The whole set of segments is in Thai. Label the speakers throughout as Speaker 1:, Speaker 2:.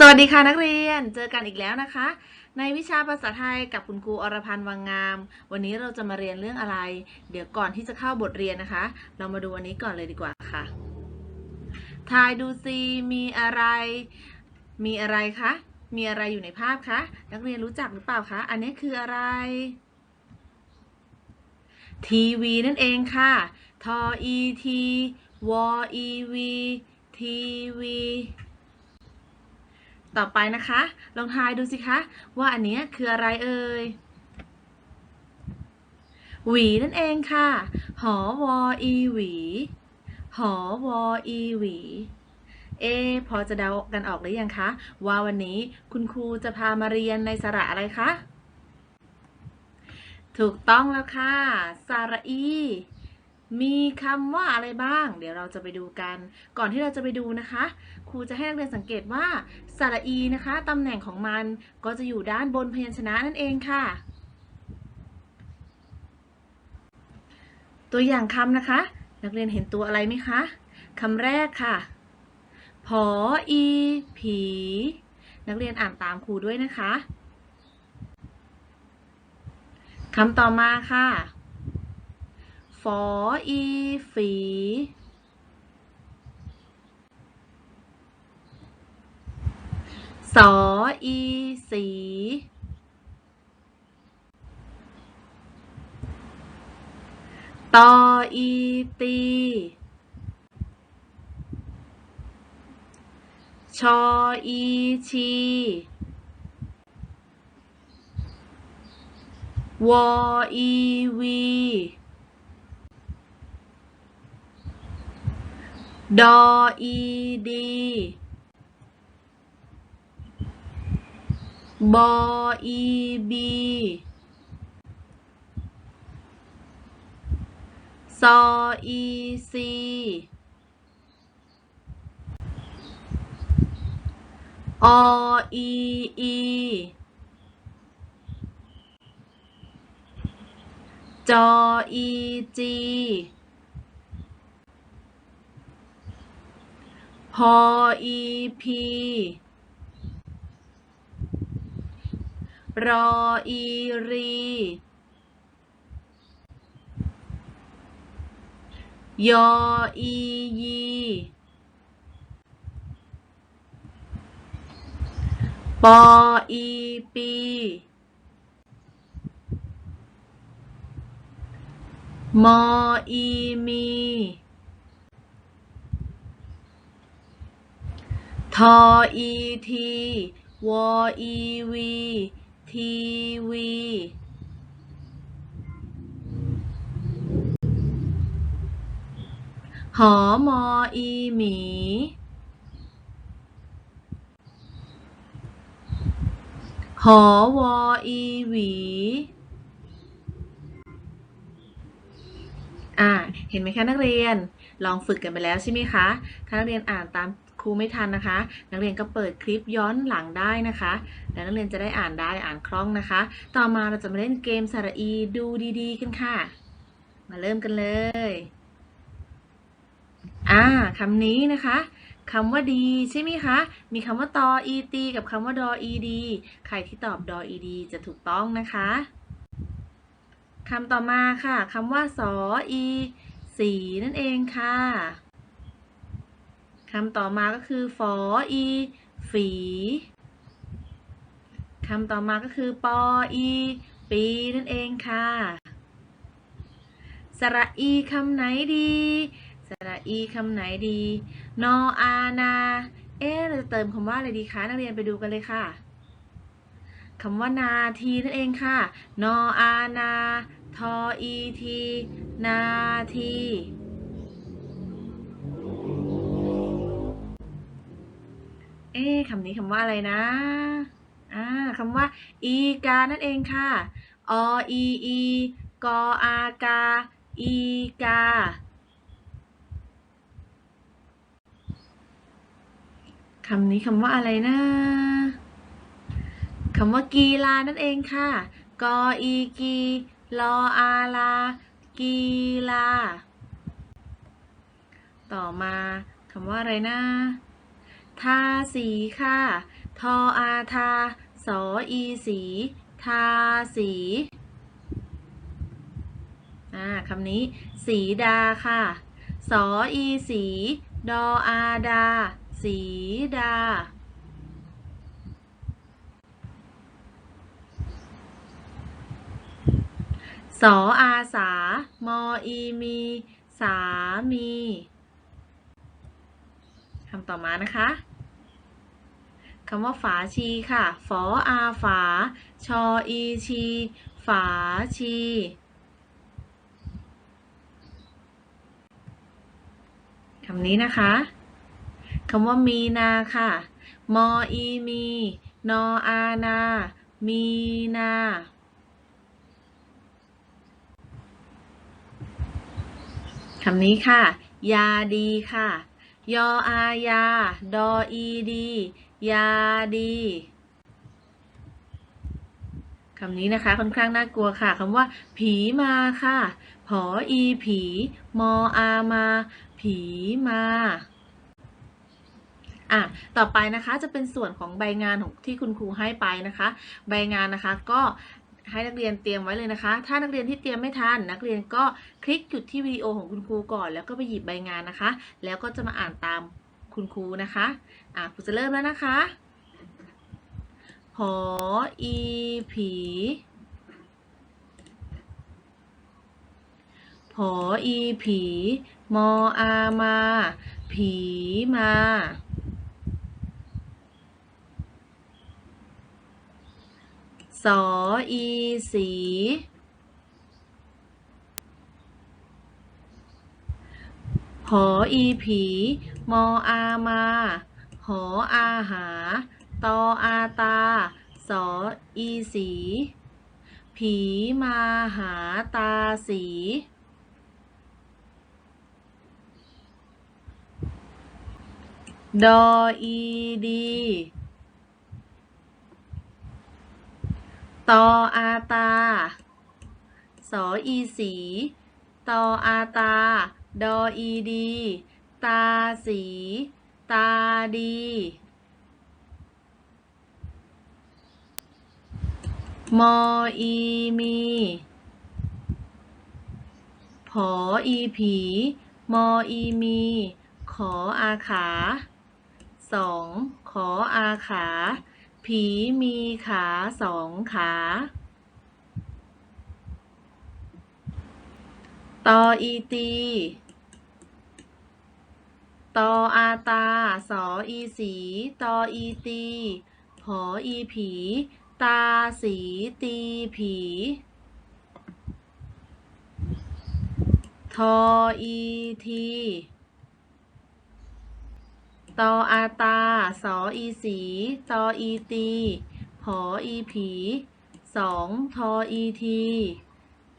Speaker 1: สวัสดีค่ะนักเรียน เจอกันอีกแล้วนะคะ ในวิชาภาษาไทยกับคุณครูอรพันธ์วังงาม วันนี้เราจะมาเรียนเรื่องอะไร เดี๋ยวก่อนที่จะเข้าบทเรียนนะคะ เรามาดูอันนี้ก่อนเลยดีกว่าค่ะ ทายดูซิมีอะไร มีอะไรคะ มีอะไรอยู่ในภาพคะ นักเรียนรู้จักหรือเปล่าคะ อันนี้คืออะไร ทีวีนั่นเองค่ะ ทอ e t วอ e v ทีวี ต่อไปนะคะ ลองทายดูสิคะ ว่าอันนี้คืออะไรเอ่ยหวีนั่นเองค่ะ หอวอีหวี หอวอีหวี เอ พอจะเดากันออกหรือยังคะ ว่าวันนี้คุณครูจะพามาเรียนในสระอะไรคะ ถูกต้องแล้วค่ะ สระอี มีคำว่าอะไรบ้าง เดี๋ยวเราจะไปดูกัน ก่อนที่เราจะไปดูนะคะ ครูจะให้นักเรียนสังเกตว่าสระอีนะคะตำแหน่งของมันก็จะอยู่ด้านบนพยัญชนะนั่นเองค่ะ ตัวอย่างคำนะคะ นักเรียนเห็นตัวอะไรไหมคะคำแรกค่ะ ผออีผี นักเรียนอ่านตามครูด้วยนะคะคำต่อมาค่ะ ฝออี ฝี สออีสี ตออีตี ชออีชี วออีวี ดออีดี บออีบีซออีซีออีอีจออีจีพออีพี รออีรี ยออียี ปออีปี มออีมี ทออีที วออีวี ทีวี หอมออีหมี หอวออีหวี อ่า เห็นไหมคะนักเรียน ลองฝึกกันไปแล้วใช่ไหมคะ ถ้านักเรียนอ่านตาม ครูไม่ทันนะคะ นักเรียนก็เปิดคลิปย้อนหลังได้นะคะ แล้วนักเรียนจะได้อ่านได้อ่านคล่องนะคะ ต่อมาเราจะมาเล่นเกมสระอีดูดีๆกันค่ะ มาเริ่มกันเลย อ่าคำนี้นะคะคำว่าดีใช่ไหมคะ มีคำว่าตออีตีกับคำว่าดออีดี ใครที่ตอบดออีดีจะถูกต้องนะคะคำต่อมาค่ะคำว่าสออีสีนั่นเองค่ะ คำต่อมาก็คือฝออีฝี คำต่อมาก็คือปออีปีนั่นเองค่ะ สระอีคำไหนดี สระอีคำไหนดี นออานา เอ๊เราจะเติมคำว่าอะไรดีคะนักเรียนไปดูกันเลยค่ะคำว่านาทีนั่นเองค่ะ นออานา ทออีที นาทีะคำนี้คำว่าอะไรนะอ่าคำว่า อีกา นั่นเองค่ะ ออีอีกออากา อีกา คำนี้คำว่าอะไรนะคำว่ากีฬานั่นเองค่ะ กออีกีลออาลา กีฬา ต่อมาคำว่าอะไรนะ ทาสีค่ะ ทออาทา สออีสี ทาสีอ่าคำนี้ สีดาค่ะ สออีสี ดออาดา สีดาสออาสา มออีมี สามีำต่อมานะคะคำว่าฝาชีค่ะ ฝออาฝา ชออีชี ฝาชี คำนี้นะคะ คำว่ามีนาค่ะ มออีมี นออานา มีนา คำนี้ค่ะ ยาดีค่ะ ยออายา ดออีดี ยาดีคำนี้นะคะค่อนข้างน่ากลัวค่ะคำว่า ผีมาค่ะ ผออีผี มออามา ผีมาอะต่อไปนะคะจะเป็นส่วนของใบงานของที่คุณครูให้ไปนะคะ ใบงานนะคะก็ ให้นักเรียนเตรียมไว้เลยนะคะ ถ้านักเรียนที่เตรียมไม่ทันนักเรียนก็คลิกหยุดที่วิดีโอของคุณครูก่อน แล้วก็ไปหยิบใบงานนะคะ แล้วก็จะมาอ่านตามคุณครูนะคะอะครูจะเริ่มแล้วนะคะหออีผีผออีผี มออามา ผีมา สออีสีหออีผี มออามา หออาหา ตออาตา สออีสี ผีมาหาตาสี ดออีดี ตออาตา สออีสี ตออาตา ดออีดี ตาสี ตาดี มออีมี ผออีผี มออีมี ขออาขาสองขออาขา ผีมีขาสองขา ตออีตี ตออาตา สออีสี ตออีตี ผออีผี ตาสีตีผี ทออีที ตออาตา สออีสีตออีตีผออีผีสองทออีที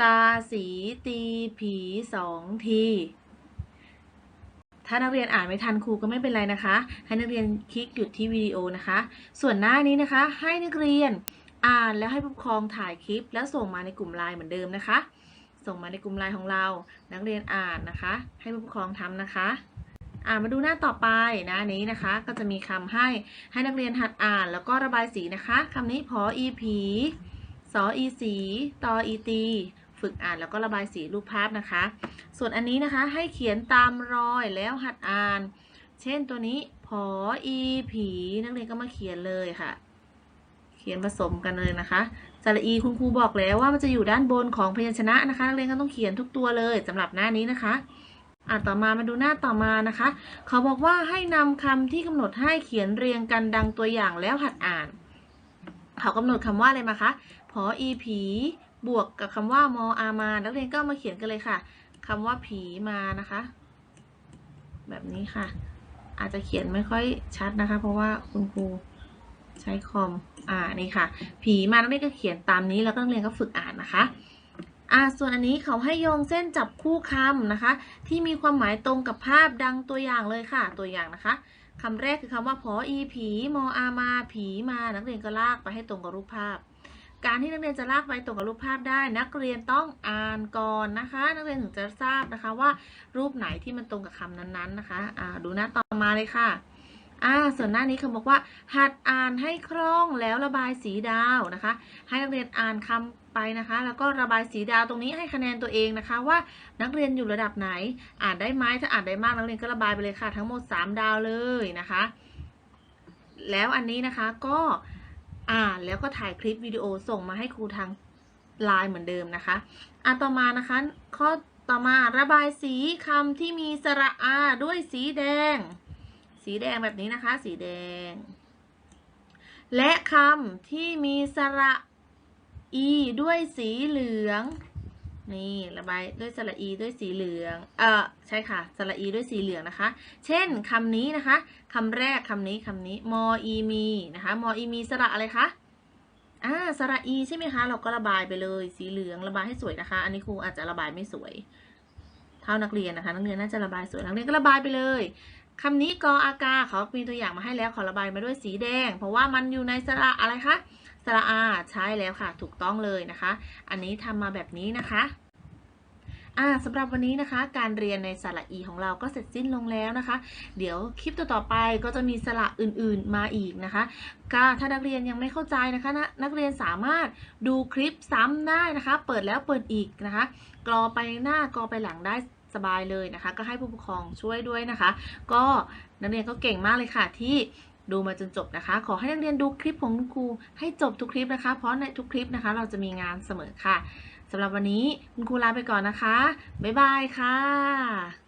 Speaker 1: ตาสีตีผีสองทีถ้านักเรียนอ่านไม่ทันครูก็ไม่เป็นไรนะคะ ให้นักเรียนคลิกหยุดที่วิดีโอนะคะ ส่วนหน้านี้นะคะ ให้นักเรียนอ่านแล้วให้ผู้ปกครองถ่ายคลิป แล้วส่งมาในกลุ่มไลน์เหมือนเดิมนะคะ ส่งมาในกลุ่มไลน์ของเรา นักเรียนอ่านนะคะ ให้ผู้ปกครองทำนะคะ อ่ามาดูหน้าต่อไปนะนี้นะคะ ก็จะมีคำให้ให้นักเรียนหัดอ่าน แล้วก็ระบายสีนะคะคำนี้พออีผีสออีสีตออีตีฝึกอ่านแล้วก็ระบายสีรูปภาพนะคะ ส่วนอันนี้นะคะให้เขียนตามรอยแล้วหัดอ่าน เช่นตัวนี้พออีผีนักเรียนก็มาเขียนเลยค่ะ เขียนผสมกันเลยนะคะสระอีคุณครูบอกแล้วว่ามันจะอยู่ด้านบนของพยัญชนะนะคะ นักเรียนก็ต้องเขียนทุกตัวเลยสำหรับหน้านี้นะคะ อะต่อมามาดูหน้าต่อมานะคะ เขาบอกว่าให้นำคำที่กำหนดให้เขียนเรียงกันดังตัวอย่างแล้วหัดอ่าน เขากำหนดคำว่าอะไรมาคะพออีผีบวกกับคำว่ามออามา นักเรียนก็มาเขียนกันเลยค่ะคำว่าผีมานะคะ แบบนี้ค่ะ อาจจะเขียนไม่ค่อยชัดนะคะ เพราะว่าคุณครูใช้คอม อ่า นี่ค่ะ ผีมานักเรียนก็เขียนตามนี้แล้วก็นักเรียนก็ฝึกอ่านนะคะ อ่าส่วนอันนี้เขาให้โยงเส้นจับคู่คำนะคะ ที่มีความหมายตรงกับภาพดังตัวอย่างเลยค่ะ ตัวอย่างนะคะคำแรกคือคำว่าพออีผีมออามา ผีมา นักเรียนก็ลากไปให้ตรงกับรูปภาพ การที่นักเรียนจะลากไปตรงกับรูปภาพได้ นักเรียนต้องอ่านก่อนนะคะ นักเรียนถึงจะทราบนะคะว่ารูปไหนที่มันตรงกับคำนั้นๆนะคะอ่าดูหน้าต่อมาเลยค่ะอ่าส่วนหน้านี้เขาบอกว่า หัดอ่านให้คล่องแล้วระบายสีดาวนะคะ ให้นักเรียนอ่านคำ ไปนะคะ แล้วก็ระบายสีดาวตรงนี้ให้คะแนนตัวเองนะคะ ว่านักเรียนอยู่ระดับไหน อ่านได้ไหมถ้าอ่านได้มากนักเรียนก็ระบายไปเลยค่ะ ทั้งหมด 3 ดาวเลยนะคะ แล้วอันนี้นะคะก็อ่านแล้วก็ถ่ายคลิปวิดีโอส่งมาให้ครูทางไลน์เหมือนเดิมนะคะอะต่อมานะคะ ข้อต่อมาระบายสีคำที่มีสระอาด้วยสีแดง สีแดงแบบนี้นะคะ สีแดง และคำที่มีสระ อีด้วยสีเหลือง นี่ระบายด้วยสระอีด้วยสีเหลือง เออใช่ค่ะสระอีด้วยสีเหลืองนะคะ เช่นคำนี้นะคะคำแรกคำนี้คำนี้มออีมีนะคะมออีมีสระอะไรคะอ่าสระอีใช่ไหมคะ เราก็ระบายไปเลยสีเหลืองระบายให้สวยนะคะ อันนี้ครูอาจจะระบายไม่สวย เท่านักเรียนนะคะ นักเรียนน่าจะระบายสวยนักเรียนก็ระบายไปเลย คำนี้กออากาเขามีตัวอย่างมาให้แล้วขอระบายมาด้วยสีแดง เพราะว่ามันอยู่ในสระอะไรคะสระอาใช่แล้วค่ะ ถูกต้องเลยนะคะ อันนี้ทำมาแบบนี้นะคะอ่าสำหรับวันนี้นะคะ การเรียนในสระอีของเราก็เสร็จสิ้นลงแล้วนะคะ เดี๋ยวคลิปต่อๆไปก็จะมีสระอื่นๆมาอีกนะคะก็ถ้านักเรียนยังไม่เข้าใจนะคะนะนักเรียนสามารถดูคลิปซ้ำได้นะคะ เปิดแล้วเปิดอีกนะคะ กรอไปหน้ากรอไปหลังได้ สบายเลยนะคะ ก็ให้ผู้ปกครองช่วยด้วยนะคะ ก็นักเรียนก็เก่งมากเลยค่ะที่ดูมาจนจบนะคะ ขอให้นักเรียนดูคลิปของคุณครูให้จบทุกคลิปนะคะ เพราะในทุกคลิปนะคะ เราจะมีงานเสมอค่ะสำหรับวันนี้คุณครูลาไปก่อนนะคะ บ๊ายบายค่ะ